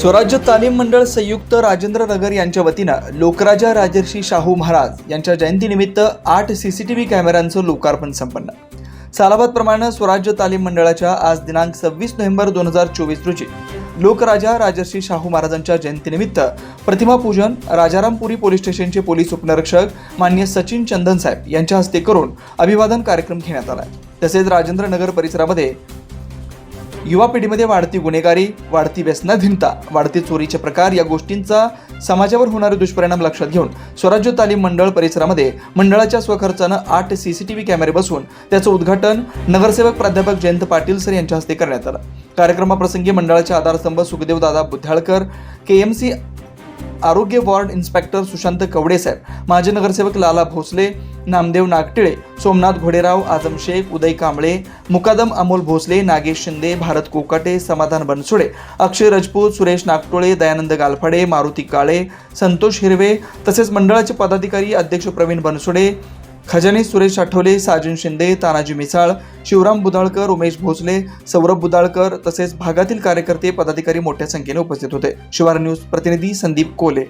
स्वराज्य तालीम मंडळ संयुक्त राजेंद्र नगर यांच्या वतीनं लोकराजा राजर्षी शाहू महाराज यांच्या जयंतीनिमित्त आठ सीसीटीव्ही कॅमेऱ्यांचं लोकार्पण संपन्न. सालाबादप्रमाणे स्वराज्य तालीम मंडळाच्या आज दिनांक सव्वीस नोव्हेंबर दोन हजार चोवीस रोजी लोकराजा राजर्षी शाहू महाराजांच्या जयंतीनिमित्त प्रतिमा पूजन राजारामपुरी पोलीस स्टेशनचे पोलीस उपनिरीक्षक मान्य सचिन चंदन साहेब यांच्या हस्ते करून अभिवादन कार्यक्रम घेण्यात आला. तसेच राजेंद्र नगर परिसरामध्ये युवा पिढीमध्ये वाढती गुन्हेगारी वाढती व्यसनाधीनता वाढती चोरीचे प्रकार या गोष्टींचा समाजावर होणारे दुष्परिणाम लक्षात घेऊन स्वराज्य तालीम मंडळ परिसरामध्ये मंडळाच्या स्वखर्चानं आठ सीसीटीव्ही कॅमेरे बसवून त्याचं उद्घाटन नगरसेवक प्राध्यापक जयंत पाटील सर यांच्या हस्ते करण्यात आलं. कार्यक्रमाप्रसंगी मंडळाचे आधारस्तंभ सुखदेव दादा बुद्धाळकर के एम सी आरोग्य वॉर्ड इन्स्पेक्टर सुशांत कवडे साहेब माजी नगरसेवक लाला भोसले नामदेव नागटिळे सोमनाथ घोडेराव आजम शेख उदय कांबळे मुकादम अमोल भोसले नागेश शिंदे भारत कोकाटे समाधान बनसोडे अक्षय राजपूत सुरेश नागटोळे दयानंद गालफाडे मारुती काळे संतोष हिरवे तसेच मंडळाचे पदाधिकारी अध्यक्ष प्रवीण बनसोडे खजाने सुरेश आठवले साजन शिंदे तानाजी मिसाळ शिवराम बुधाळकर उमेश भोसले सौरभ बुधाळकर तसेच भागातील कार्यकर्ते पदाधिकारी मोठ्या संख्येने उपस्थित होते. शिवार न्यूज प्रतिनिधी संदीप कोले.